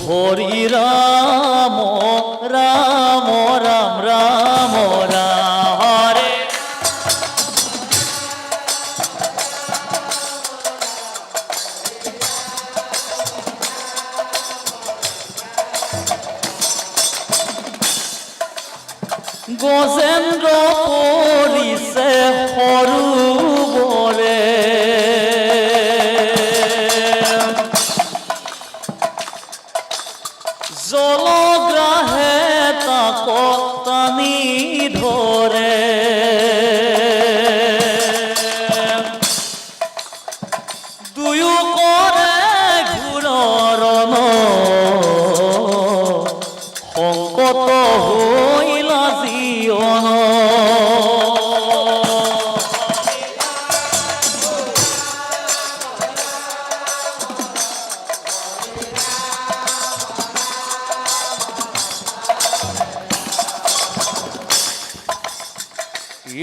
হরি রাম রাম রাম রাম হরে গজেন্দ্র পৰিছে সৰুবৰে দুয়ো কৰে ঘূৰণৰ সংকট হইলা জীৱন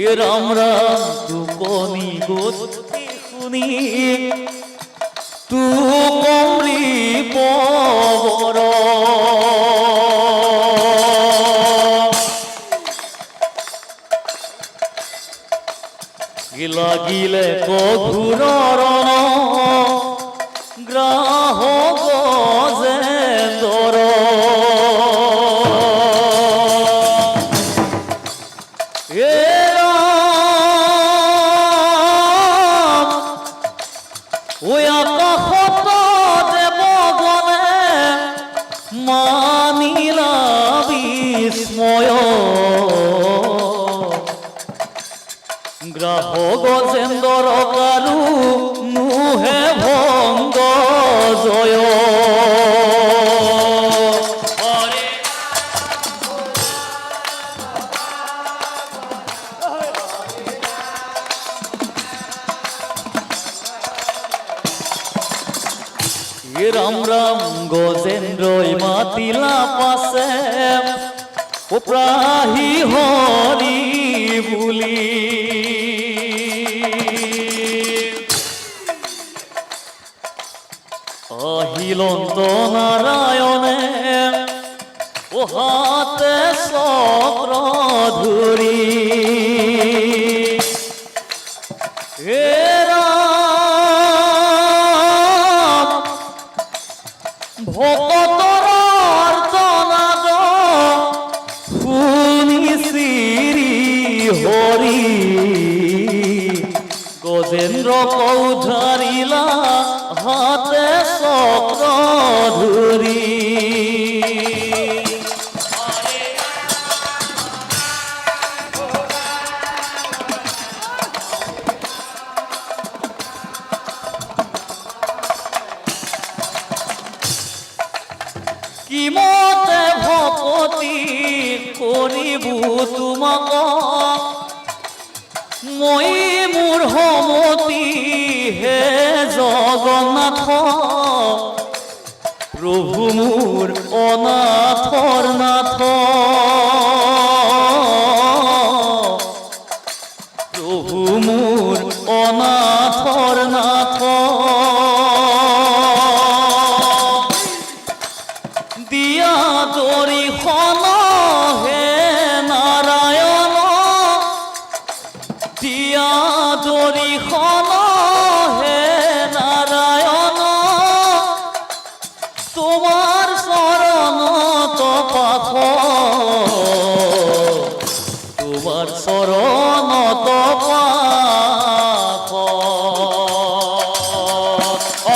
এ রাম রাম তুকনি গতি শুনি। তু কমরি লাগিলে কধুর গ্রাহ গজেন্দর এ মানিলা বিস্ময় গ্রাহ গজেন্দর কালু রাম রাম গজেন্দ্রই মাতিলা পাশে। ও প্রাহি হরি বুলি। আহিলন্ত নারায়ণে ও হাতে চক্র গজেন্দ্র কৌধারিলা হাতে চক্র ধুরি। কি মতে ভকতি কৰিবু তোমাক? মই মোৰ সমতি হে জগন্নাথ। প্ৰভু মোৰ অনাথৰ নাথ। প্ৰভু মোৰ অনাথৰ নাথ। দিয়া দৰিখন হরি হল হে নারায়ণ। তোমার শরণ তো পাথ তোমার শরণ তো পাথ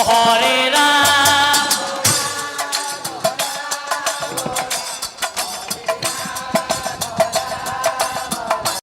হরে